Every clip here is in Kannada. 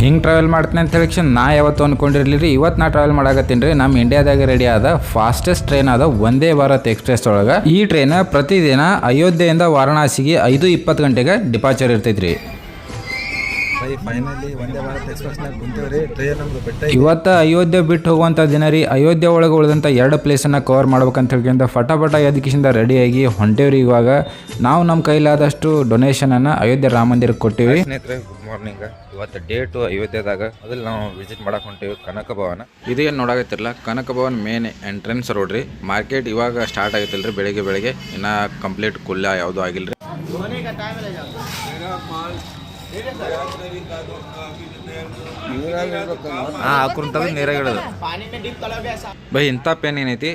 ಹಿಂಗೆ ಟ್ರಾವೆಲ್ ಮಾಡ್ತೀನಿ ಅಂತ ಹೇಳಿ ನಾ ಯಾವತ್ತು ಅಂದ್ಕೊಂಡಿರಲಿ ರೀ ಇವತ್ತು ನಾ ಟ್ರಾವೆಲ್ ಮಾಡಾಕತ್ತೀನಿ ರೀ. ನಮ್ಮ ಇಂಡಿಯಾದಾಗ ರೆಡಿ ಆದ ಫಾಸ್ಟೆಸ್ಟ್ ಟ್ರೈನ್ ಆದ ಒಂದೇ ಭಾರತ್ ಎಕ್ಸ್ಪ್ರೆಸ್ ಒಳಗೆ. ಈ ಟ್ರೈನ್ ಪ್ರತಿದಿನ ಅಯೋಧ್ಯೆಯಿಂದ ವಾರಣಾಸಿಗೆ ಐದು ಇಪ್ಪತ್ತು ಗಂಟೆಗೆ ಡಿಪಾರ್ಚರ್ ಇರ್ತೈತ್ರಿ. ರೀ. ಇವತ್ತು ಅಯೋಧ್ಯೆ ಬಿಟ್ಟು ಹೋಗುವಂಥ ದಿನ ರೀ. ಅಯೋಧ್ಯೆ ಒಳಗೆ ಉಳಿದಂಥ ಎರಡು ಪ್ಲೇಸನ್ನು ಕವರ್ ಮಾಡ್ಬೇಕಂತ ಹೇಳ್ಕೊಂತ ಫಟಾಫಟ ಎದಕ್ಕಿಂದ ರೆಡಿಯಾಗಿ ಹೊಂಟೇವ್ರಿ ಇವಾಗ. ನಾವು ನಮ್ಮ ಕೈಲಾದಷ್ಟು ಡೊನೇಷನನ್ನು ಅಯೋಧ್ಯೆ ರಾಮ ಮಂದಿರಕ್ಕೆ ಕೊಟ್ಟಿವಿ ಮಾರ್ನಿಂಗ್ ಇವತ್ತು ಡೇಟು ಅಯೋಧ್ಯೆದಾಗ ಅದ್ರಲ್ಲಿ ನಾವು ವಿಸಿಟ್ ಮಾಡಕ್ ಹೊಂಟೇವಿ ಕನಕ ಭವನ. ಇದೇನು ನೋಡಾಕತ್ತಿರಲ್ಲ, Kanaka Bhavan main entrance road ರೀ. ಮಾರ್ಕೆಟ್ ಇವಾಗ ಸ್ಟಾರ್ಟ್ ಆಗೈತಿಲ್ಲ ರೀ ಬೆಳಿಗ್ಗೆ ಬೆಳಿಗ್ಗೆ. ಇನ್ನ ಕಂಪ್ಲೀಟ್ ಕುಲ್ಲ ಯಾವುದು ಆಗಿಲ್ರಿ. ರೀ ಹಾಂ ಹಾಕುಂತದ ನೀರಾಗ ಇಡೋದು ಬೈ, ಇಂಥ ಪೇನ್ ಏನೈತಿ?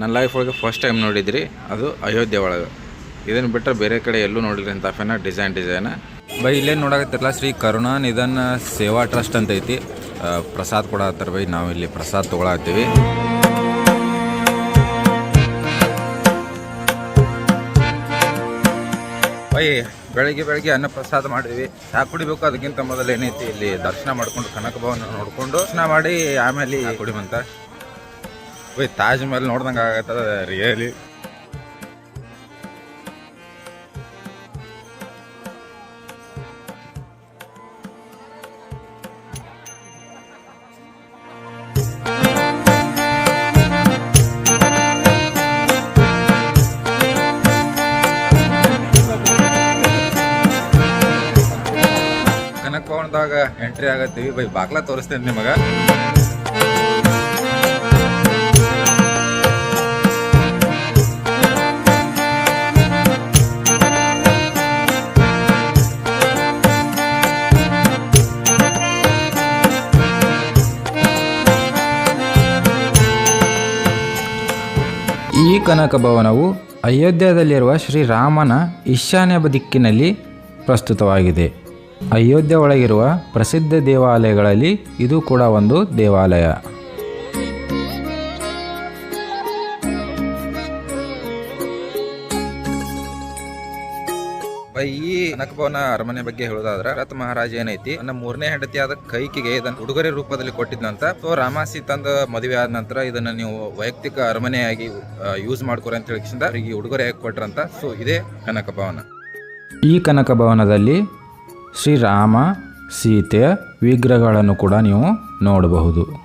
ನನ್ನ ಲೈಫ್ ಒಳಗೆ ಫಸ್ಟ್ ಟೈಮ್ ನೋಡಿದ್ರಿ. ಅದು ಅಯೋಧ್ಯೆ ಒಳಗೆ. ಇದನ್ನು ಬಿಟ್ಟರೆ ಬೇರೆ ಕಡೆ ಎಲ್ಲೂ ನೋಡಿದ್ರಿ ಇಂಥ ಪೇನ ಡಿಸೈನ್ ಡಿಸೈನ್ ಬೈ ಇಲ್ಲೇನು ನೋಡಕತ್ತಿರಲ್ಲ ಶ್ರೀ ಕರುಣಾ ನಿಧನ್ ಸೇವಾ ಟ್ರಸ್ಟ್ ಅಂತ ಐತಿ ಪ್ರಸಾದ್ ಕೊಡತ್ತಾರ ಬೈ ನಾವು ಇಲ್ಲಿ ಪ್ರಸಾದ್ ತೊಗೊಳತ್ತೀವಿ. ಬೈ ಬೆಳಿಗ್ಗೆ ಬೆಳಿಗ್ಗೆ ಅನ್ನ ಪ್ರಸಾದ ಮಾಡಿದ್ವಿ. ಚಾ ಕುಡಿಬೇಕು ಅದಕ್ಕಿಂತ ಮೊದಲು ಏನೈತಿ ಇಲ್ಲಿ ದರ್ಶನ ಮಾಡ್ಕೊಂಡು ಕನಕ ಭವನ ನೋಡ್ಕೊಂಡು ದರ್ಶನ ಮಾಡಿ ಆಮೇಲೆ ಕುಡಿಮಂತ ಬೈ ತಾಜ್ ಮಹಲ್ ನೋಡ್ದಂಗೆ ಆಗತ್ತದ ರಿಯಲಿ ಕನಕ ಭವನದಾಗ ಎಂಟ್ರಿ ಆಗತ್ತೀವಿ. ಬೈ, ಬಾಗ್ಲ ತೋರಿಸ್ತೇನೆ ನಿಮಗ. ಈ ಕನಕ ಭವನವು ಅಯೋಧ್ಯದಲ್ಲಿರುವ ಶ್ರೀರಾಮನ ಈಶಾನ್ಯ ದಿಕ್ಕಿನಲ್ಲಿ ಪ್ರಸ್ತುತವಾಗಿದೆ. ಅಯೋಧ್ಯೆ ಒಳಗಿರುವ ಪ್ರಸಿದ್ಧ ದೇವಾಲಯಗಳಲ್ಲಿ ಇದು ಕೂಡ ಒಂದು ದೇವಾಲಯ. ಈ ಕನಕ ಭವನ ಅರಮನೆ ಬಗ್ಗೆ ಹೇಳೋದಾದ್ರ ರಥ ಮಹಾರಾಜ ಏನೈತಿ ನನ್ನ ಮೂರನೇ ಹೆಂಡತಿ ಆದ ಕೈಕಿಗೆ ಇದನ್ನ ಉಡುಗೊರೆ ರೂಪದಲ್ಲಿ ಕೊಟ್ಟಿದ್ನಂತ ಸೊ ರಾಮಾಸಿ ತಂದ ಮದುವೆ ಆದ ನಂತರ ಇದನ್ನ ನೀವು ವೈಯಕ್ತಿಕ ಅರಮನೆಯಾಗಿ ಯೂಸ್ ಮಾಡ್ಕೊರಿ ಅಂತ ಹೇಳಿ ಅವರಿಗೆ ಉಡುಗೊರೆ ಕೊಟ್ರಂತ ಸೊ ಇದೇ ಕನಕ ಭವನ ಈ ಕನಕ ಭವನದಲ್ಲಿ ಶ್ರೀರಾಮ ಸೀತೆಯ ವಿಗ್ರಹಗಳನ್ನು ಕೂಡ ನೀವು ನೋಡಬಹುದು.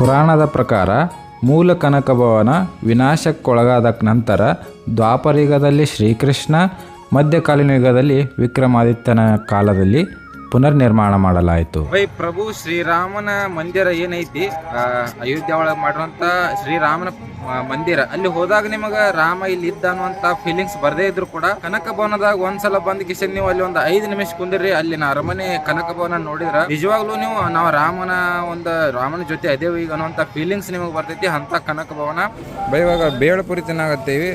ಪುರಾಣದ ಪ್ರಕಾರ ಮೂಲ ಕನಕ ಭವನ ವಿನಾಶಕ್ಕೊಳಗಾದ ನಂತರ ದ್ವಾಪರಯುಗದಲ್ಲಿ ಶ್ರೀಕೃಷ್ಣ ಮಧ್ಯಕಾಲೀನ ಯುಗದಲ್ಲಿ ವಿಕ್ರಮಾದಿತ್ಯನ ಕಾಲದಲ್ಲಿ ಪುನರ್ನಿರ್ಮಾಣ ಮಾಡಲಾಯಿತು. ವೈ ಪ್ರಭು ಶ್ರೀರಾಮನ ಮಂದಿರ ಏನೈತಿ? ಅಯೋಧ್ಯ ಒಳಗೆ ಮಾಡಿರುವಂತ ಶ್ರೀರಾಮನ ಮಂದಿರ. ಅಲ್ಲಿ ಹೋದಾಗ ನಿಮಗ ರಾಮ ಇಲ್ಲಿ ಇದ್ದ ಅನ್ನುವಂತ ಫೀಲಿಂಗ್ಸ್ ಬರದೇ ಇದ್ರು ಕೂಡ ಕನಕ ಭವನದಾಗ ಒಂದ್ಸಲ ಬಂದ್ ಕಿಶನ್ ನೀವು ಅಲ್ಲಿ ಒಂದು ಐದು ನಿಮಿಷ ಕುಂದಿರ್ರಿ ಅಲ್ಲಿನ ಅರಮನೆ ಕನಕ ಭವನ ನೋಡಿದ್ರ. ನಿಜವಾಗ್ಲೂ ನೀವು ನಾವು ರಾಮನ ಒಂದು ರಾಮನ ಜೊತೆ ಅದೇ ಈಗ ಅನ್ನುವಂತ ಫೀಲಿಂಗ್ಸ್ ನಿಮಗೆ ಬರ್ತೈತಿ ಅಂತ ಕನಕ ಭವನ ಬೈ ಇವಾಗ ಬೇಳ್ಪುರಿ ತಿನ್ನಾಗತ್ತೀವಿ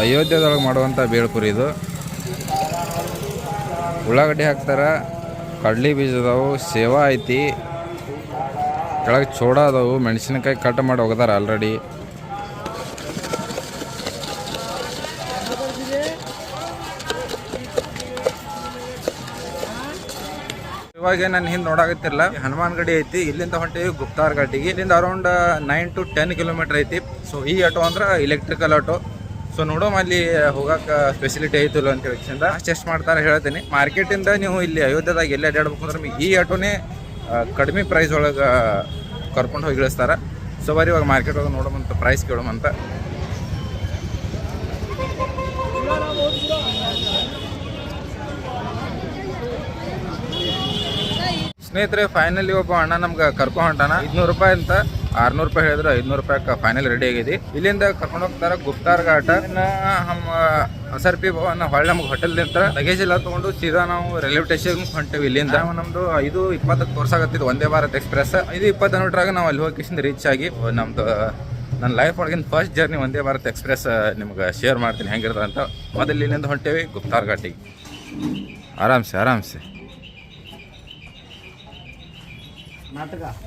ಅಯೋಧ್ಯೆದೊಳಗೆ ಮಾಡುವಂಥ ಬೇಳ್ಪುರಿ ಇದು. ಉಳ್ಳಾಗಡ್ಡಿ ಹಾಕ್ತಾರೆ, ಕಡ್ಲಿ ಬೀಜ ಅದಾವು ಸೇವಾ ಐತಿ, ಕೆಳಗೆ ಚೋಡ ಅದಾವು, ಮೆಣಸಿನಕಾಯಿ ಕಟ್ ಮಾಡಿ ಹೋಗದಾರ ಆಲ್ರೆಡಿ ಇವಾಗ ನನ್ನ ಹಿಂದೆ ನೋಡಾಕತ್ತಿರಲ್ಲ ಹನುಮಾನ್ ಗಡಿ ಐತಿ, ಇಲ್ಲಿಂದ ಹೊಂಟೀವಿ ಗುಪ್ತಾರ್ ಘಾಟಿಗೆ ಇಲ್ಲಿಂದ around nine to ten kilometre ಐತಿ. ಸೊ ಈ ಆಟೋ ಅಂದ್ರೆ ಇಲೆಕ್ಟ್ರಿಕಲ್ ಆಟೋ ಸೊ ನೋಡೋಮ ಅಲ್ಲಿ ಹೋಗಕ್ಕೆ ಫೆಸಿಲಿಟಿ ಐತಿಲ್ಲ ಅಂತ ಹೇಳಿ ಚೆಸ್ಟ್ ಮಾಡ್ತಾರೆ ಹೇಳ್ತೀನಿ. ಮಾರ್ಕೆಟಿಂದ ನೀವು ಇಲ್ಲಿ ಅಯೋಧ್ಯದಾಗ ಎಲ್ಲಿ ಅಡ್ಡಾಡ್ಬೇಕು ಅಂದ್ರೆ ನಿಮಗೆ ಈ ಆಟೋನೇ ಕಡಿಮೆ ಪ್ರೈಸ್ ಒಳಗೆ ಕರ್ಕೊಂಡು ಹೋಗಿ ಇಳಿಸ್ತಾರೆ. ಸೊ ಬರೀ ಇವಾಗ ಮಾರ್ಕೆಟ್ ಒಳಗೆ ನೋಡೋಮಂತ ಪ್ರೈಸ್ ಕೇಳೋಮಂತ ಸ್ನೇಹಿತರೆ ಫೈನಲಿ ಒಬ್ಬ ಅಣ್ಣ ನಮ್ಗೆ ಕರ್ಕೊಂಡು ಹೊಂಟಾನ. ಐದ್ನೂರು ರೂಪಾಯಿ ಅಂತ ಆರ್ನೂರು ರೂಪಾಯಿ ಹೇಳಿದ್ರೆ ಐದ್ನೂರು ರೂಪಾಯಿ ಫೈನಲ್ ರೆಡಿ ಆಗಿದೆ ಇಲ್ಲಿಂದ ಕರ್ಕೊಂಡು ಹೋಗ್ತಾರ ಗುಪ್ತಾರ್ ಘಾಟ. ಇನ್ನ ಹಮ್ ಸರ್ ಪಿ ಭವನ್ ಹೊಳ್ಳಿ ನಮ್ಗೆ ಹೋಟೆಲ್ ನಿಂತ ಲಗೇಜ್ ಎಲ್ಲ ತಗೊಂಡು ಸೀದಾ ನಾವು ರೈಲ್ವೆ ಸ್ಟೇಷನ್ ಹೊಂಟೇವಿ ಇಲ್ಲಿಂದ. ನಮ್ದು ಐದು ಇಪ್ಪತ್ತಕ್ಕೆ ತೋರ್ಸಾಗತ್ತಿದ್ದು ಒಂದೇ ಭಾರತ್ ಎಕ್ಸ್ಪ್ರೆಸ್ ಇದು ಇಪ್ಪತ್ತು ನೋಡ್ರಾಗ ನಾವು ಅಲ್ಲಿ ಹೋಗಿ ರೀಚ್ ಆಗಿ ನಮ್ದು ನನ್ನ ಲೈಫ್ ಒಳಗಿನ ಫಸ್ಟ್ ಜರ್ನಿ ಒಂದೇ ಭಾರತ್ ಎಕ್ಸ್ಪ್ರೆಸ್ ನಿಮ್ಗೆ ಶೇರ್ ಮಾಡ್ತೀನಿ. ಹೆಂಗಿರ್ತದೆ ಅಂತ ಮೊದಲು ಇಲ್ಲಿಂದ ಹೊಂಟೇವಿ ಗುಪ್ತಾರ್ ಘಾಟಿಗೆ. ಆರಾಮ್ಸೆ ಆರಾಮ್ಸೆ.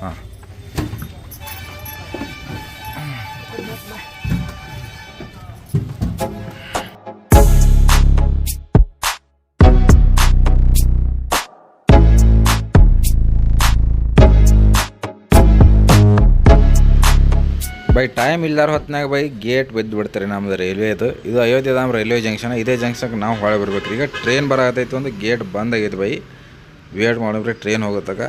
ಹಾಂ. ಬೈ ಟೈಮ್ ಇಲ್ಲಾರ ಹೊತ್ತಿನಾಗ ಬೈ ಗೇಟ್ ಬಿದ್ದು ಬಿಡ್ತಾರೆ ನಮ್ದು ರೈಲ್ವೇದು ಇದು. Ayodhyadham railway junction. ಇದೇ ಜಂಕ್ಷನ್ಗೆ ನಾವು ಹೊಳೆ ಬರ್ಬೇಕು ಈಗ ಟ್ರೈನ್ ಬರತೈತಿ ಒಂದು ಗೇಟ್ ಬಂದ್ ಆಗೈತೆ ಬೈ. ವೇಟ್ ಮಾಡಿದ್ರೆ ಟ್ರೈನ್ ಹೋಗುತ್ತಾಗ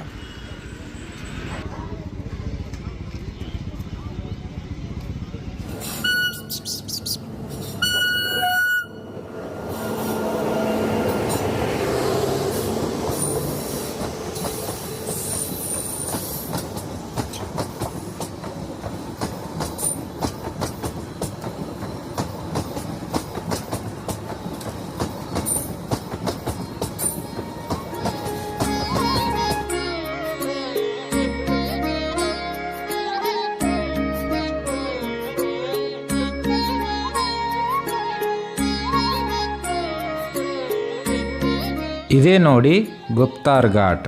ಇದೇ ನೋಡಿ ಗುಪ್ತಾರ್ ಘಾಟ್.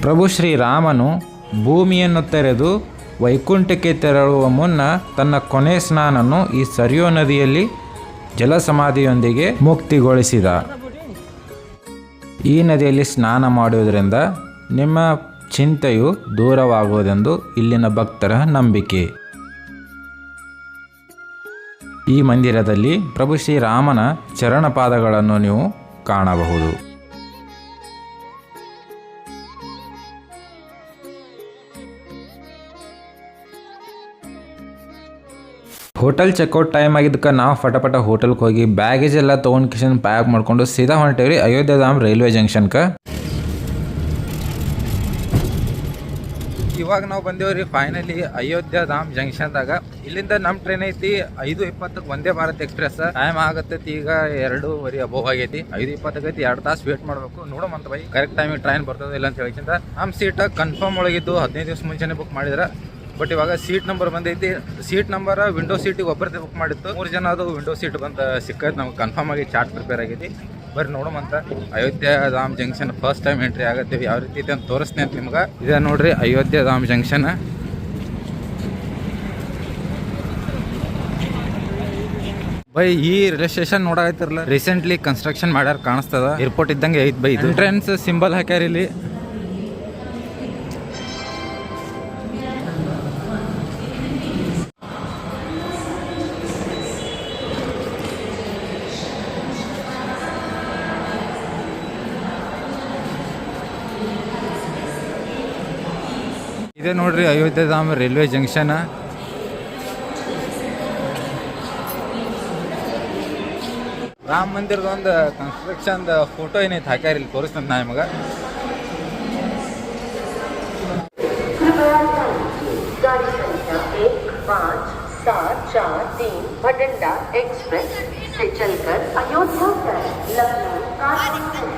ಪ್ರಭು ಶ್ರೀರಾಮನು ಭೂಮಿಯನ್ನು ತೆರೆದು ವೈಕುಂಠಕ್ಕೆ ತೆರಳುವ ಮುನ್ನ ತನ್ನ ಕೊನೆ ಸ್ನಾನನ್ನು ಈ ಸರಿಯೋ ನದಿಯಲ್ಲಿ ಜಲಸಮಾಧಿಯೊಂದಿಗೆ ಮುಕ್ತಿಗೊಳಿಸಿದ. ಈ ನದಿಯಲ್ಲಿ ಸ್ನಾನ ಮಾಡುವುದರಿಂದ ನಿಮ್ಮ ಚಿಂತೆಯು ದೂರವಾಗುವುದೆಂದು ಇಲ್ಲಿನ ಭಕ್ತರ ನಂಬಿಕೆ. ಈ ಮಂದಿರದಲ್ಲಿ ಪ್ರಭು ಶ್ರೀರಾಮನ ಚರಣಪಾದಗಳನ್ನು ನೀವು ಕಾಣಬಹುದು. ಹೋಟೆಲ್ ಚೆಕ್ಔಟ್ ಟೈಮ್ ಆಗಿದ್ದಕ್ಕೆ ನಾವು ಫಟಪಟ ಹೋಟೆಲ್ಗೆ ಹೋಗಿ ಬ್ಯಾಗೇಜ್ ಎಲ್ಲ ತೊಗೊಂಡು ಕಿಶನ್ ಪ್ಯಾಕ್ ಮಾಡ್ಕೊಂಡು ಸೀದಾ ಹೊಂಟೇವ್ರಿ ಅಯೋಧ್ಯಧಾಮ್ ರೈಲ್ವೆ ಜಂಕ್ಷನ್ಗೆ ಇವಾಗ ನಾವು ಬಂದೇವ್ರಿ ಫೈನಲಿ ಅಯೋಧ್ಯ ಧಾಮ್ ಜಂಕ್ಷನ್ದಾಗ ಇಲ್ಲಿಂದ ನಮ್ಮ ಟ್ರೈನ್ ಐತಿ ಐದು ಇಪ್ಪತ್ತಕ್ಕೆ ಒಂದೇ ಭಾರತ್ ಎಕ್ಸ್ಪ್ರೆಸ್ ಟೈಮ್ ಆಗತ್ತೈತಿ ಈಗ ಎರಡೂವರೆ ಅಬೋವ್ ಆಗೈತಿ. ಐದು ಇಪ್ಪತ್ತೈತಿ ಎರಡು ತಾಸು ವೇಟ್ ಮಾಡಬೇಕು. ನೋಡಮಂತ ಬೈ ಕರೆಕ್ಟ್ ಟೈಮಿಗೆ ಟ್ರೈನ್ ಬರ್ತದ ಇಲ್ಲ ಅಂತ ಹೇಳಿಕ್ಕಿಂತ ನಮ್ಮ ಸೀಟ್ ಕನ್ಫರ್ಮ್ ಒಳಗಿದ್ದು ಹದಿನೈದು ದಿವಸ ಮುಂಚೆನೆ ಬುಕ್ ಮಾಡಿದ್ರೆ. ಬಟ್ ಇವಾಗ ಸೀಟ್ ನಂಬರ್ ಬಂದೈತಿ. ಸೀಟ್ ನಂಬರ್ ವಿಂಡೋ ಸೀಟಿಗೆ ಒಬ್ಬರದೇ ಬುಕ್ ಮಾಡಿತ್ತು. ಮೂರು ಜನ ಅದು ವಿಂಡೋ ಸೀಟ್ ಬಂದ ಸಿಕ್ಕೈತೆ ನಮ್ಗೆ ಕನ್ಫರ್ಮ್ ಆಗಿ ಚಾರ್ಟ್ ಪ್ರಿಪೇರ್ ಆಗೈತಿ. ಬರ್ರಿ ನೋಡಮಂತ Ayodhya Dham junction first time entry ಆಗತ್ತೀವಿ ಯಾವ ರೀತಿ ಐತೆ ಅಂತ ತೋರಿಸ್ತೀನಿ ಅಂತ ನಿಮ್ಗೆ. ಇದೆ ನೋಡ್ರಿ ಅಯೋಧ್ಯ ಧಾಮ್ ಜಂಕ್ಷನ್. ಬೈ, ಈ ರೈಲ್ವೆ ಸ್ಟೇಷನ್ ನೋಡಾಕತ್ತಿರಲ್ಲ. ರೀಸೆಂಟ್ಲಿ ಕನ್ಸ್ಟ್ರಕ್ಷನ್ ಮಾಡ್ಯಾರ ಕಾಣಿಸ್ತದ. ಏರ್ಪೋರ್ಟ್ ಇದ್ದಂಗೆ ಐತ್ ಬೈ ಇದು. ಎಂಟ್ರೆನ್ಸ್ ಸಿಂಬಲ್ ಹಾಕ್ಯಾರ ಇಲ್ಲಿ. ಇದೆ ನೋಡ್ರಿ ಅಯೋಧ್ಯ ಧಾಮ್ ರೈಲ್ವೆ ಜಂಕ್ಷನ್ ರಾಮ ಮಂದಿರದ ಒಂದು ಕನ್ಸ್ಟ್ರಕ್ಷನ್ ಫೋಟೋ ಏನೈತೆ ಹಾಕ್ಯಾರ ಇಲ್ಲಿ ತೋರಿಸ್ತಂತ ನಾ ನಿಮಗೆ गाड़ी संख्या एक पाँच सात चार तीन भटिंडा एक्सप्रेस से चलकर अयोध्या तक लखनऊ कानपुर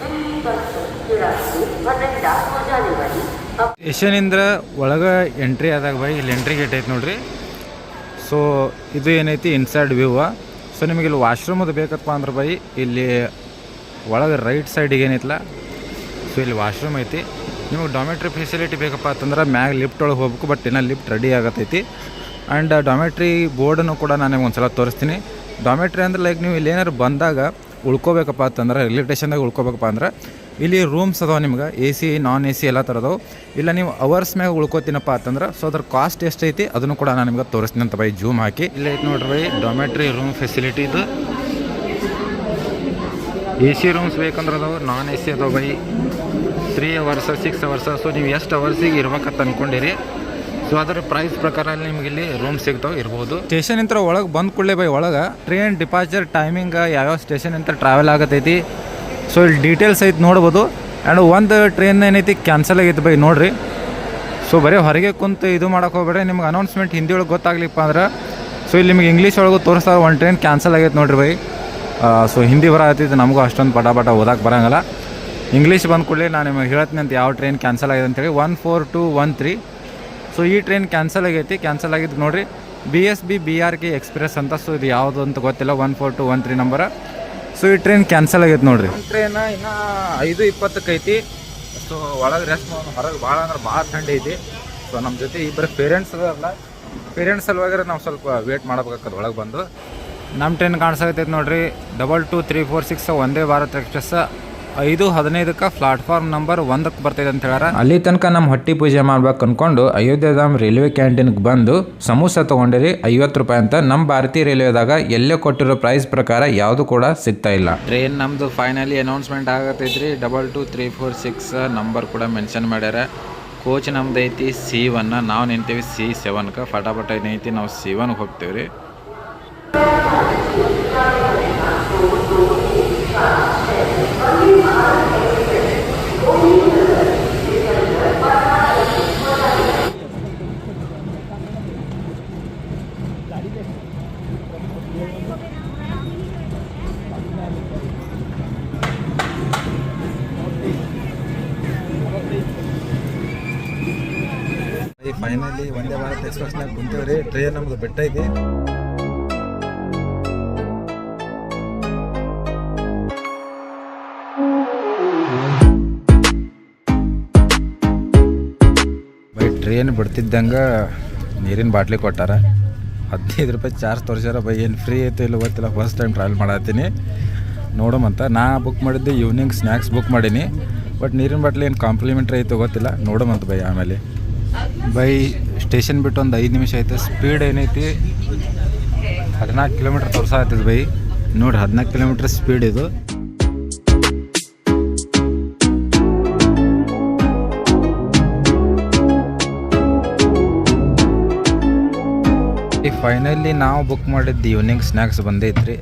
दिल्ली बस तिरासी भटिंडा हो जाने वाली ಸ್ಟೇಷನಿಂದ ಒಳಗೆ ಎಂಟ್ರಿ ಆದಾಗ ಬೈ ಇಲ್ಲಿ ಎಂಟ್ರಿ ಗೇಟ್ ಐತೆ ನೋಡ್ರಿ. ಸೊ ಇದು ಏನೈತಿ ಇನ್ಸೈಡ್ ವ್ಯೂವ ಸೊ ನಿಮಗೆ ಇಲ್ಲಿ ವಾಶ್ರೂಮ್ ಅದು ಬೇಕಪ್ಪ ಅಂದ್ರೆ ಬೈ ಇಲ್ಲಿ ಒಳಗೆ ರೈಟ್ ಸೈಡಿಗೆ ಏನೈತಲ್ಲ ಸೊ ಇಲ್ಲಿ ವಾಶ್ರೂಮ್ ಐತಿ. ನಿಮಗೆ ಡಾಮೆಟ್ರಿ ಫೆಸಿಲಿಟಿ ಬೇಕಪ್ಪ ಅಂತಂದ್ರೆ ಮ್ಯಾಗ ಲಿಫ್ಟ್ ಒಳಗೆ ಹೋಗ್ಬೇಕು ಬಟ್ ಇನ್ನೂ ಲಿಫ್ಟ್ ರೆಡಿ ಆಗತೈತಿ. ಆ್ಯಂಡ್ ಡೊಮೆಟ್ರಿ ಬೋರ್ಡನ್ನು ಕೂಡ ನಾನು ನಿಮ್ಗೆ ಒಂದು ಸಲ ತೋರಿಸ್ತೀನಿ. ಡೊಮೆಟ್ರಿ ಅಂದ್ರೆ ಲೈಕ್ ನೀವು ಇಲ್ಲಿ ಏನಾದ್ರು ಬಂದಾಗ ಉಳ್ಕೋಬೇಕಪ್ಪ ಅಂತಂದ್ರೆ ರೈಲ್ವೆ ಸ್ಟೇಷನ್ದಾಗ ಉಳ್ಕೋಬೇಕಪ್ಪ ಅಂದ್ರೆ ಇಲ್ಲಿ ರೂಮ್ಸ್ ಅದಾವೆ ನಿಮ್ಗೆ A C non A C ಎಲ್ಲ ಥರದವು ಇಲ್ಲ ನೀವು ಅವರ್ಸ್ ಮ್ಯಾಗ ಉಳ್ಕೋತೀನಪ್ಪ ಅಂತಂದ್ರೆ ಸೊ ಅದ್ರ ಕಾಸ್ಟ್ ಎಷ್ಟೈತಿ ಅದನ್ನು ಕೂಡ ನಾನು ನಿಮ್ಗೆ ತೋರಿಸ್ತೀನಿ ಅಂತ ಬೈ ಜೂಮ್ ಹಾಕಿ. ಇಲ್ಲ ಐತೆ ನೋಡ್ರಿ ಬೈ ಡಾಮೆಟ್ರಿ ರೂಮ್ ಫೆಸಿಲಿಟಿ ಇದು. ಎ ಸಿ ರೂಮ್ಸ್ ಬೇಕಂದ್ರೆ ಅದಾವ ನಾನ್ ಎ ಸಿ ಅದಾವೆ by three hours six hours so ನೀವು ಎಷ್ಟು ಅವರ್ಸಿಗೆ ಇರ್ಬೇಕಂತ ಅನ್ಕೊಂಡಿರಿ. ಸೊ ಅದರ ಪ್ರೈಸ್ ಪ್ರಕಾರ ನಿಮ್ಗೆ ಇಲ್ಲಿ ರೂಮ್ ಸಿಗ್ತಾವೆ ಇರ್ಬೋದು. ಸ್ಟೇಷನ್ ಇಂತ್ರ ಒಳಗೆ ಬಂದ ಕೂಡಲೇ ಬೈ ಒಳಗೆ ಟ್ರೈನ್ ಡಿಪಾರ್ಚರ್ ಟೈಮಿಂಗ್ ಯಾವ್ಯಾವ ಸ್ಟೇಷನ್ ಇಂತ ಟ್ರಾವೆಲ್ ಆಗತೈತಿ ಸೊ ಇಲ್ಲಿ ಡೀಟೇಲ್ಸ್ ಐತಿ ನೋಡ್ಬೋದು. ಆ್ಯಂಡ್ ಒಂದು ಟ್ರೈನ್ ಏನೈತಿ ಕ್ಯಾನ್ಸಲ್ ಆಗೈತೆ ಬೈ, ನೋಡ್ರಿ. ಸೊ ಬರೀ ಹೊರಗೆ ಕುಂತು ಇದು ಮಾಡೋಕೆ ಹೋಗ್ಬೇಡ್ರಿ. ನಿಮ್ಗೆ ಅನೌನ್ಸ್ಮೆಂಟ್ ಹಿಂದಿ ಒಳಗೆ ಗೊತ್ತಾಗ್ಲಿಪ್ಪ ಅಂದ್ರೆ ಸೊ ಇಲ್ಲಿ ನಿಮ್ಗೆ ಇಂಗ್ಲೀಷ್ ಒಳಗೂ ತೋರಿಸ್ತಾರೆ, ಒಂದು ಟ್ರೈನ್ ಕ್ಯಾನ್ಸಲ್ ಆಗೈತೆ ನೋಡ್ರಿ ಬೈ. ಸೊ ಹಿಂದಿ ಬರತ್ತಿದ್ದು ನಮಗೂ ಅಷ್ಟೊಂದು ಪಟ ಪಟ ಓದಕ್ಕೆ ಬರೋಂಗಿಲ್ಲ. ಇಂಗ್ಲೀಷ್ ಬಂದ ಕೂಡಲೇ ನಾನು ನಿಮಗೆ ಹೇಳ್ತೀನಿ ಅಂತ ಯಾವ ಟ್ರೈನ್ ಕ್ಯಾನ್ಸಲ್ ಆಗಿದೆ ಅಂತೇಳಿ one four two one three so ಈ ಟ್ರೈನ್ ಕ್ಯಾನ್ಸಲ್ ಆಗೈತಿ ಕ್ಯಾನ್ಸಲ್ ಆಗಿದ್ದು ನೋಡಿರಿ. B S B B R K express ಅಂತ ಸೊ ಇದು ಯಾವುದು ಅಂತ ಗೊತ್ತಿಲ್ಲ one four two one three number so ಈ ಟ್ರೈನ್ ಕ್ಯಾನ್ಸಲ್ ಆಗೈತೆ ನೋಡ್ರಿ. ಟ್ರೈನ್ ಇನ್ನ ಐದು ಇಪ್ಪತ್ತಕ್ಕೆ ಐತಿ. ಸೊ ಒಳಗೆ ರೆಸ್ಟ್ ಹೊರಗೆ ಭಾಳ ಅಂದ್ರೆ ಭಾಳ ಥಂಡಿ ಐತಿ. ಸೊ ನಮ್ಮ ಜೊತೆ ಇಬ್ಬರು ಪೇರೆಂಟ್ಸ್ ಅಲ್ಲ ಪೇರೆಂಟ್ಸ್ ಸಲುವಾಗಿ ನಾವು ಸ್ವಲ್ಪ ವೇಟ್ ಮಾಡಬೇಕಾಗ್ತದೆ ಒಳಗೆ ಬಂದು. ನಮ್ಮ ಟ್ರೈನ್ ಕಾಣಿಸಾಗತ್ತೈತೆ ನೋಡ್ರಿ. Double two three four six Vande Bharat express ಐದು ಹದಿನೈದಕ್ಕೆ ಪ್ಲಾಟ್ಫಾರ್ಮ್ ನಂಬರ್ ಒಂದಕ್ಕೆ ಬರ್ತೈತೆ ಅಂತ ಹೇಳಾರ ಅಲ್ಲಿ ತನಕ ನಮ್ಮ ಹೊಟ್ಟಿ ಪೂಜೆ ಮಾಡ್ಬೇಕು ಅನ್ಕೊಂಡು ಅಯೋಧ್ಯಧಾಮ್ ರೈಲ್ವೆ ಕ್ಯಾಂಟೀನ್ಗೆ ಬಂದು ಸಮೋಸ ತಗೊಂಡಿರಿ ಐವತ್ತು ರೂಪಾಯಿ ಅಂತ ನಮ್ಮ ಭಾರತೀಯ ರೈಲ್ವೆದಾಗ ಎಲ್ಲೇ ಕೊಟ್ಟಿರೋ ಪ್ರೈಸ್ ಪ್ರಕಾರ ಯಾವುದು ಕೂಡ ಸಿಗ್ತಾ ಇಲ್ಲ. ಟ್ರೈನ್ ನಮ್ದು finally announcement ಆಗತ್ತೈತ್ರಿ. Double two three four six number ಕೂಡ ಮೆನ್ಷನ್ ಮಾಡ್ಯಾರ. ಕೋಚ್ ನಮ್ದು ಐತಿ ಸಿ ಒನ್ ನಾವು ನಿಂತೀವಿ ಸಿ ಸೆವೆನ್ಗೆ ಫಟಾಫಟ ಏನೈತಿ ನಾವು ಸಿ ಒನ್ಗೆ ಹೋಗ್ತೀವಿ ರೀ ಫೈನಲಿ ಒಂದೇ ಭಾರತ್ ಎಕ್ಸ್ಪ್ರೆಸ್ನಾಗ ರೀ ಟ್ರೈನ್ ನಮ್ದು ಬೆಟ್ಟ ಇದೆ. ಬೈ ಟ್ರೈನ್ ಬಿಡ್ತಿದ್ದಂಗೆ ನೀರಿನ ಬಾಟ್ಲಿ ಕೊಟ್ಟಾರ. ಹದಿನೈದು ರೂಪಾಯಿ ಚಾರ್ಜ್ ತೋರಿಸ್ಯಾರ. ಬೈ, ಏನು ಫ್ರೀ ಐತೆ ಇಲ್ಲ ಗೊತ್ತಿಲ್ಲ. ಫಸ್ಟ್ ಟೈಮ್ ಟ್ರಾವೆಲ್ ಮಾಡತ್ತೀನಿ. ನೋಡಮಂತ ನಾ ಬುಕ್ ಮಾಡಿದ್ದೆ ಈವ್ನಿಂಗ್ ಸ್ನ್ಯಾಕ್ಸ್ ಬುಕ್ ಮಾಡೀನಿ. ಬಟ್ ನೀರಿನ ಬಾಟ್ಲಿ ಏನು ಕಾಂಪ್ಲಿಮೆಂಟ್ರಿ ಐತೆ ಗೊತ್ತಿಲ್ಲ. ನೋಡಮಂತ ಬೈ ಆಮೇಲೆ. ಬೈ ಸ್ಟೇಷನ್ ಬಿಟ್ಟು ಒಂದು ಐದು ನಿಮಿಷ ಐತೆ. ಸ್ಪೀಡ್ ಏನೈತಿ? ಹದಿನಾಲ್ಕು ಕಿಲೋಮೀಟ್ರ್ ತೋರ್ಸಾಕತ್ತದ ಬೈ. ನೋಡಿ, ಹದಿನಾಲ್ಕು ಕಿಲೋಮೀಟ್ರ್ ಸ್ಪೀಡ್ ಇದು. ಈ ಫೈನಲಿ ನಾವು ಬುಕ್ ಮಾಡಿದ್ದು ಈವ್ನಿಂಗ್ ಸ್ನ್ಯಾಕ್ಸ್ ಬಂದೈತ್ರಿ.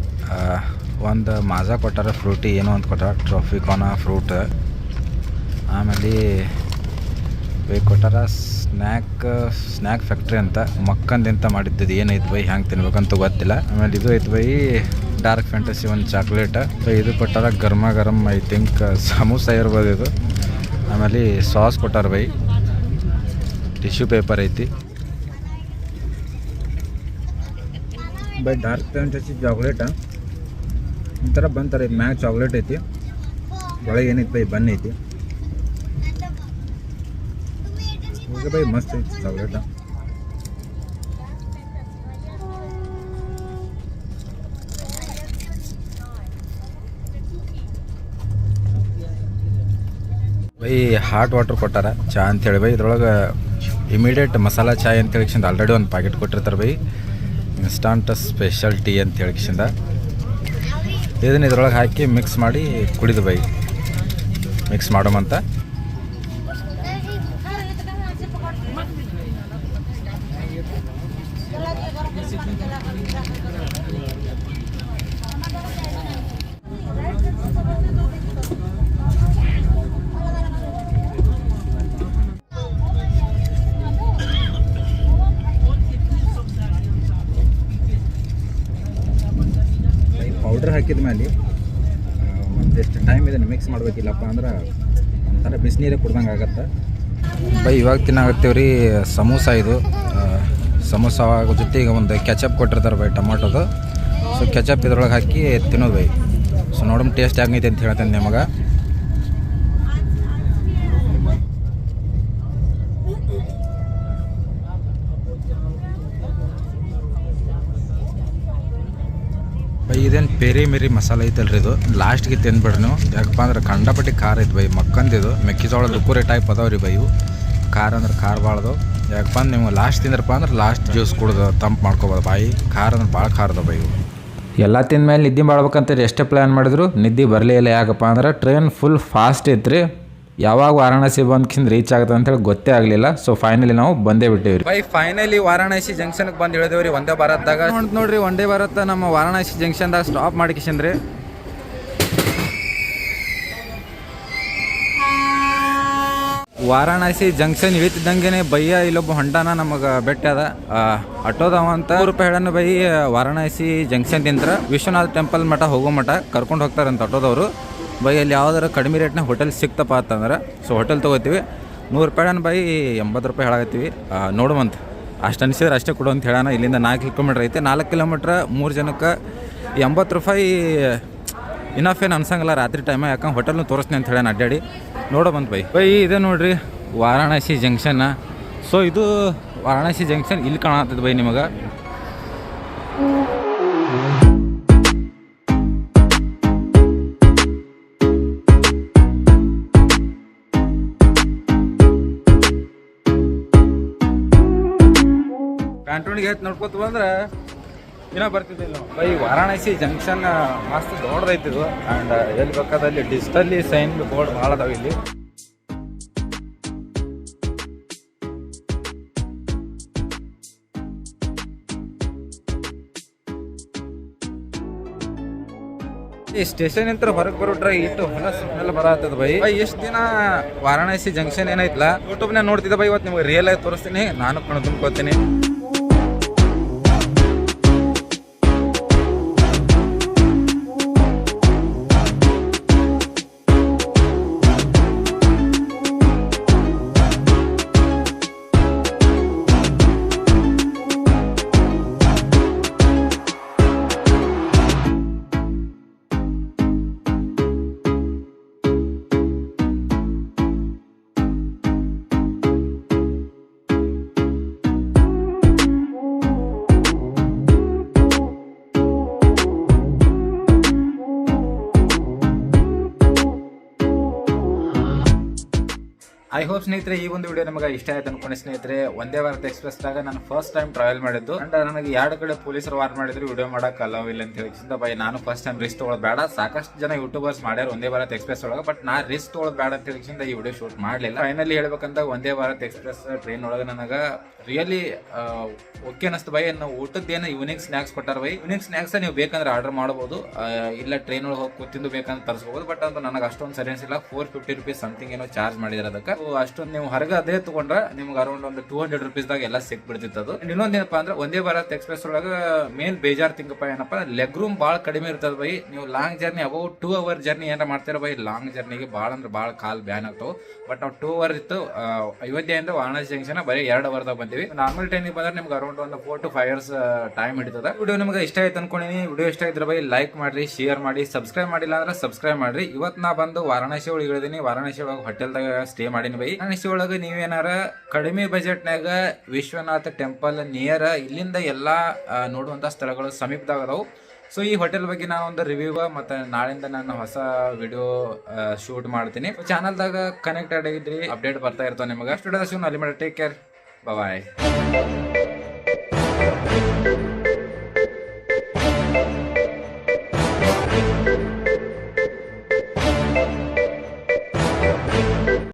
ಒಂದು ಮಾಜಾ ಕೊಟ್ಟಾರ ಫ್ರೂಟಿ ಏನೋ ಅಂತ ಕೊಟ್ಟಾರ ಟ್ರಾಫಿಕಾನ ಫ್ರೂಟ್ ಆಮೇಲೆ ಬೇಕು ಕೊಟ್ಟಾರ ಸ್ನ್ಯಾಕ್ ಸ್ನ್ಯಾಕ್ ಫ್ಯಾಕ್ಟ್ರಿ ಅಂತ ಮಕ್ಕಂದಿಂತ ಮಾಡಿದ್ದು ಏನೈತೆ ಬೈ? ಹ್ಯಾಂಗೆ ತಿನ್ಬೇಕಂತ ಗೊತ್ತಿಲ್ಲ. ಆಮೇಲೆ ಇದು ಐತೆ ಬೈ ಡಾರ್ಕ್ ಫ್ಯಾಂಟಸಿ ಒಂದು ಚಾಕ್ಲೇಟ್ ಇದು ಕೊಟ್ಟಾರ ಗರ್ಮ ಗರಮ್ ಐ ಥಿಂಕ್ ಸಮೋಸ ಇರ್ಬೋದು ಇದು. ಆಮೇಲೆ ಸಾಸ್ ಕೊಟ್ಟಾರ ಬೈ. ಟಿಶ್ಯೂ ಪೇಪರ್ ಐತಿ. ಬೈ ಡಾರ್ಕ್ ಫ್ಯಾಂಟಸಿ ಚಾಕ್ಲೇಟ ಥರ ಬಂತಾರೆ ಮ್ಯಾಕ್ ಚಾಕ್ಲೇಟ್ ಐತಿ. ಒಳಗೆ ಏನೈತಿ ಬೈ? ಬನ್ ಐತಿ. ಓಕೆ ಬೈ ಮಸ್ತ್ ಐತಿ ಬೈ ಹಾಟ್ ವಾಟರ್ ಕೊಟ್ಟಾರ, ಚಾ ಅಂತೇಳಿ ಬೈ ಇದ್ರೊಳಗೆ ಇಮಿಡಿಯೇಟ್ ಮಸಾಲ ಚಾಯ್ ಅಂತ ಹೇಳಿಕ್ಷಿಂದ ಆಲ್ರೆಡಿ ಒಂದು ಪ್ಯಾಕೆಟ್ ಕೊಟ್ಟಿರ್ತಾರೆ ಬೈ ಇನ್ಸ್ಟಾಂಟ್ ಸ್ಪೆಷಲ್ ಟೀ ಅಂತ ಹೇಳಿಕ್ಷಿಂದ ಇದನ್ನ ಇದ್ರೊಳಗೆ ಹಾಕಿ ಮಿಕ್ಸ್ ಮಾಡಿ ಕುಡಿದು ಬೈ ಮಿಕ್ಸ್ ಮಾಡೋಮಂತ. ಒಂದಿಷ್ಟು ಟೈಮ್ ಇದನ್ನು ಮಿಕ್ಸ್ ಮಾಡಬೇಕಿಲ್ಲಪ್ಪ ಅಂದ್ರೆ ಒಂಥರ ಬಿಸಿನೀರೇ ಕುಡ್ದಂಗೆ ಆಗತ್ತೆ. ಬೈ, ಇವಾಗ ತಿನ್ನಾಗತ್ತೀವಿ ರೀ ಸಮೋಸ ಇದು. ಸಮೋಸ ಜೊತೆಗೆ ಒಂದು ಕೆಚಪ್ ಕೊಟ್ಟಿರ್ತಾರೆ ಬೈ ಟೊಮಾಟೋದು. ಸೊ ಕೆಚಪ್ ಇದ್ರೊಳಗೆ ಹಾಕಿ ತಿನ್ನೋದು ಬೈ. ಸೊ ನೋಡಮ್ ಟೇಸ್ಟ್ ಆಗೈತೆ ಅಂತ ಹೇಳ್ತೇನೆ ನಿಮಗೆ ಬೈ ಇದೇನು ಪೇರಿ ಮೇರಿ ಮಸಾಲೆ ಐತಲ್ರಿ ಇದು. ಲಾಸ್ಟ್ಗೆ ತಿಂದ್ಬಿಡ್ರಿ ನೀವು. ಯಾಕಪ್ಪ ಅಂದ್ರೆ ಕಂಡಪಟ್ಟಿ ಖಾರ ಐತೆ ಬೈ, ಮಕ್ಕಂದಿದು. ಮೆಕ್ಕೆಜೋಳ ಲುಕುರಿ ಟೈಪ್ ಅದಾವ್ರಿ ರೀ ಬೈ ಇವು. ಖಾರ ಅಂದ್ರೆ ಖಾರ ಭಾಳದು ಯಾಕಪ್ಪ ಅಂದ್ರೆ ನೀವು ಲಾಸ್ಟ್ ತಿಂದ್ರಪ್ಪ ಅಂದ್ರೆ ಲಾಸ್ಟ್ ಜ್ಯೂಸ್ ಕುಡ್ದು ತಂಪು ಮಾಡ್ಕೋಬೋದು ಬಾಯಿ. ಖಾರ ಅಂದ್ರೆ ಭಾಳ ಖಾರದ ಬೈ ಇವು. ಎಲ್ಲ ತಿಂದ ಮೇಲೆ ನಿದ್ದೆ ಮಾಡ್ಬೇಕಂತ ಎಷ್ಟೇ ಪ್ಲ್ಯಾನ್ ಮಾಡಿದ್ರು ನಿದ್ದೆ ಬರಲೇ ಇಲ್ಲ. ಯಾಕಪ್ಪ ಅಂದ್ರೆ ಟ್ರೈನ್ ಫುಲ್ ಫಾಸ್ಟ್ ಐತ್ರಿ. ಯಾವಾಗ ವಾರಾಣಸಿ ಬಂದ್ಕಿಂದ ರೀಚ್ ಆಗುತ್ತೆ ಅಂತೇಳಿ ಗೊತ್ತೇ ಆಗಲಿಲ್ಲ. ಸೊ ಫೈನಲಿ ನಾವು ಬಂದೇ ಬಿಟ್ಟೇವ್ರಿ. ಬೈ ಫೈನಲಿ ವಾರಾಣಸಿ ಜಂಕ್ಷನ್ಗೆ ಬಂದು ಹೇಳಿದೇವ್ರಿ ಒಂದೇ ಭಾರತದಾಗ. ನೋಡ್ರಿ ಒಂದೇ ಭಾರತ ನಮ್ಮ ವಾರಾಣಸಿ ಜಂಕ್ಷನ್ದಾಗ ಸ್ಟಾಪ್ ಮಾಡಿಕಿಸಂದ್ರಿ ವಾರಾಣಸಿ ಜಂಕ್ಷನ್ ಇಳಿತಿದ್ದಂಗೆ ಬೈಯ ಇಲ್ಲೊಬ್ಬ ಹೊಂಡಾನ ನಮಗೆ ಬೆಟ್ಟ ಅದ ಆಟೋದವ ಅಂತ ರೂಪಾಯಿ ಹೇಳನ ಬೈ ವಾರಾಣಸಿ ಜಂಕ್ಷನ್ ತಿಂತ್ರ ವಿಶ್ವನಾಥ್ ಟೆಂಪಲ್ ಮಠ ಹೋಗೋ ಮಠ ಕರ್ಕೊಂಡು ಹೋಗ್ತಾರಂತ ಆಟೋದವರು ಬೈ, ಅಲ್ಲಿ ಯಾವ್ದಾರ ಕಡಿಮೆ ರೇಟ್ನಾಗ ಹೋಟೆಲ್ ಸಿಕ್ತಪ್ಪ ಅಂತಂದ್ರೆ ಸೊ ಹೋಟೆಲ್ ತೊಗೋತೀವಿ. ನೂರು ರೂಪಾಯಿ ಬೈ, ಎಂಬತ್ತು ರೂಪಾಯಿ ಹೇಳಾಗತ್ತೀವಿ. ನೋಡುವಂತ. ಅಷ್ಟು ಅನಿಸಿದ್ರೆ ಅಷ್ಟೇ ಕೊಡು ಅಂತ ಹೇಳೋಣ ಇಲ್ಲಿಂದ ನಾಲ್ಕು ಕಿಲೋಮೀಟ್ರ್ ಐತೆ. ನಾಲ್ಕು ಕಿಲೋಮೀಟ್ರ್ ಮೂರು ಜನಕ್ಕೆ ಎಂಬತ್ತು ರೂಪಾಯಿ ಇನಫ್ ಏನು ಅನ್ಸಂಗಿಲ್ಲ ರಾತ್ರಿ ಟೈಮ ಯಾಕಂದ್ರೆ ಹೋಟೆಲ್ನು ತೋರಿಸ್ತೀನಿ ಅಂತ ಹೇಳೋಣ ಅಡ್ಡಾಡಿ. ನೋಡೋ ಬಂತು ಬೈ. ಬೈ, ಇದೆ ನೋಡ್ರಿ, ವಾರಾಣಸಿ ಜಂಕ್ಷನ್ನ ಸೊ ಇದು ವಾರಾಣಸಿ ಜಂಕ್ಷನ್ ಇಲ್ಲಿ ಕಾಣತ್ತದ ಬೈ ನಿಮಗೆ. ಕಂಟ್ರೋಲಿಗೆ ಹೆಚ್ಚು ನೋಡ್ಕೊತ ಬಂದ್ರೆ ಇನ್ನೂ ಬರ್ತಿದ್ದಿಲ್ಲ ನಾವು. ಬೈ ವಾರಾಣಸಿ ಜಂಕ್ಷನ್ ಮಸ್ತ್ ದೊಡ್ಡದೈತಿ ಇದು. ಆ್ಯಂಡ್ ಎಲ್ಲಿ ಬೇಕಾದಲ್ಲಿ ಡಿಜಿಟಲಿ ಸೈನ್ ಬೋರ್ಡ್ ಭಾಳ ಅದಾವ ಇಲ್ಲಿ. ಈ ಸ್ಟೇಷನ್ ಇಂತ ಹೊರಗೆ ಬರೋಟ್ರ ಇಟ್ಟು ಹೊಲ ಸ್ಮೆಲ್ ಬರತ್ತದ ಬೈ. ಬೈ, ಎಷ್ಟು ದಿನ ವಾರಾಣಸಿ ಜಂಕ್ಷನ್ ಏನೈತ್ಲ ಯೂಟ್ಯೂಬ್ನ ನೋಡ್ತಿದ್ದೆ ಬೈ ಇವತ್ತು ನಿಮ್ಗೆ ರಿಯಲ್ ಆಗಿ ತೋರಿಸ್ತೀನಿ. ನಾನು ಕಣ ತುಂಬ್ಕೋತೀನಿ. ಐ ಹೋಪ್ ಸ್ನೇಹಿತರೆ, ಈ ಒಂದು ವಿಡಿಯೋ ನಿಮಗೆ ಇಷ್ಟ ಆಯ್ತು ಅನ್ಕೊಂಡು ಸ್ನೇಹಿತರೆ. ಒಂದೇ ವಾರದ ಎಕ್ಸ್ಪ್ರೆಸ್ ದಾಗ ನಾನು ಫಸ್ಟ್ ಟೈಮ್ ಟ್ರಾವೆಲ್ ಮಾಡಿದ್ದು. ಅಂಡ್ ನನಗೆ ಎರಡು ಕಡೆ ಪೊಲೀಸರು ವಾರ್ ಮಾಡಿದ್ರು, ವಿಡಿಯೋ ಮಾಡಕ್ ಅಲವ್ ಇಲ್ಲ ಅಂತ ಹೇಳಿ. ಬೈ ನಾನು ಫಸ್ಟ್ ಟೈಮ್ ರಿಸ್ಕ್ ತೊಗೊಳೋದು ಬೇಡ. ಸಾಕಷ್ಟು ಜನ ಯೂಟ್ಯೂಬರ್ಸ್ ಮಾಡ್ಯಾರ ಒಂದೇ ಭಾರತ್ ಎಕ್ಸ್ಪ್ರೆಸ್ ಒಳಗೆ ಬಟ್ ನಾ ರಿಸ್ಕ್ ತೊಗೊಳ ಬೇಡ ಅಂತ ಹೇಳಿ ಈ ವಿಡಿಯೋ ಶೂಟ್ ಮಾಡಲಿಲ್ಲ. ಫೈನಲಿ ಹೇಳ್ಬೇಕಂತ ಒಂದೇ ಭಾರತ್ ಎಕ್ಸ್ಪ್ರೆಸ್ ಟ್ರೈನ್ ಒಳಗೆ ನನಗೆ ರಿಯಲಿ ಓಕೆ ಅನಿಸ್ತು ಬೈ ನಾವು ಊಟದ್ದೇನು ಈವ್ನಿಂಗ್ ಸ್ನಾಕ್ಸ್ ಕೊಟ್ಟಾರ ಬೈ ಈವ್ನಿಂಗ್ ಸ್ನಾಕ್ಸ್ ನೀವು ಬೇಕಂದ್ರೆ ಆರ್ಡರ್ ಮಾಡ್ಬೋದು. ಇಲ್ಲ ಟ್ರೈನ್ ಒಳಗೆ ಹೋಗಿ ಕೂತಿಂದು ಬೇಕಂತ ತರಿಸ್ಬೋದು. ಬಟ್ ಅದು ನನಗೆ ಅಷ್ಟೊಂದು ಸರಿ ಅನಿಸಿಲ್ಲ ಫೋರ್ ಫಿಫ್ಟಿ ರುಪೀಸ್ ಸಮಥಿಂಗ್ ಏನೋ ಚಾರ್ಜ್ ಮಾಡಿದ್ರೆ ಅದಕ್ಕೆ. ಅಷ್ಟೊಂದು ನೀವು ಹೊರಗೆ ಅದೇ ತಗೊಂಡ್ರೆ ನಿಮ್ಗೆ ಅರೌಂಡ್ ಒಂದು ಟೂ ಹಂಡ್ರೆಡ್ ರುಪೀಸ್ದಾಗ ಎಲ್ಲ ಸಿಕ್ಬಿಡ್ತಿತ್ತು ಅದು. ಇನ್ನೊಂದು ಇನ್ನೊಂದೇನಪ್ಪ ಅಂದ್ರೆ ಒಂದೇ ಭಾರತ್ ಎಕ್ಸ್ಪ್ರೆಸ್ ಒಳಗೆ ಮೇನ್ ಬೇಜಾರ್ ತಿಂಗಪ್ಪ ಏನಪ್ಪ ಲೆಗ್ ರೂಮ್ ಭಾಳ ಕಡಿಮೆ ಇರ್ತದೆ ಬೈ. ನೀವು long journey about two hour journey ಏನಾರ ಮಾಡ್ತೀರ ಬೈ. ಲಾಂಗ್ ಜರ್ನಿಗೆ ಭಾಳ ಅಂದ್ರೆ ಭಾಳ ಕಾಲ್ ಬ್ಯಾನ್ ಆಗ್ತಾವೆ. ಬಟ್ ನಾವು ಟೂ ಅವರ್ ಇತ್ತು ಅಯೋಧ್ಯೆಯಿಂದ ವಾರಣಾಸಿ ಜಂಕ್ಷನ್ ಬರೀ ಎರಡು ಅವರ್ದಾಗ ಬಂದಿವಿ. ನಾರ್ಮಲ್ ಟೈಮಿಗೆ ಬಂದ್ರೆ ನಿಮ್ಗೆ ಅರೌಂಡ್ ಒಂದು four to five hours time ಹಿಡಿತದ. Video ನಿಮ್ಗೆ ಇಷ್ಟ ಆಯ್ತು ಅನ್ಕೊಂಡಿನಿ. ವಿಡಿಯೋ ಇಷ್ಟ ಇದ್ರೆ ಬೈ ಲೈಕ್ ಮಾಡ್ರಿ ಶೇರ್ ಮಾಡಿ. ಸಬ್ಸ್ಕ್ರೈಬ್ ಮಾಡಿಲ್ಲ ಅಂದ್ರೆ ಸಬ್ಸ್ಕ್ರೈಬ್ ಮಾಡಿರಿ. ಇವತ್ತು ನಾ ಬಂದು ವಾರಾಣಸಿ ಒಳಗೆ ಇಳಿದೀನಿ ವಾರಾಣಸಿ ಒಳಗೆ ಹೋಟೆಲ್ದಾಗ ಸ್ಟೇ ಮಾಡೀನಿ ಬೈ. ವಾರಾಣಸಿ ಒಳಗೆ ನೀವೇನಾರ ಕಡಿಮೆ ಬಜೆಟ್ನಾಗ ವಿಶ್ವನಾಥ ಟೆಂಪಲ್ ನಿಯರ್ ಇಲ್ಲಿಂದ ಎಲ್ಲಾ ನೋಡುವಂತ ಸ್ಥಳಗಳು ಸಮೀಪದಾಗ ಅದಾವು ಸೊ ಈ ಹೋಟೆಲ್ ಬಗ್ಗೆ ನಾನು ಒಂದು ರಿವ್ಯೂ ಮತ್ತೆ ನಾಳಿಂದ ನಾನು ಹೊಸ ವಿಡಿಯೋ ಶೂಟ್ ಮಾಡ್ತೀನಿ. ಚಾನಲ್ದಾಗ ಕನೆಕ್ಟೆಡ್ ಆಗಿದ್ರಿ ಅಪ್ಡೇಟ್ ಬರ್ತಾ ಇರ್ತಾವ ನಿಮಗೆ. ಅಷ್ಟು ಅಲ್ಲಿ ಮಾಡಿ ಟೇಕ್ ಕೇರ್ ಬಾಯ್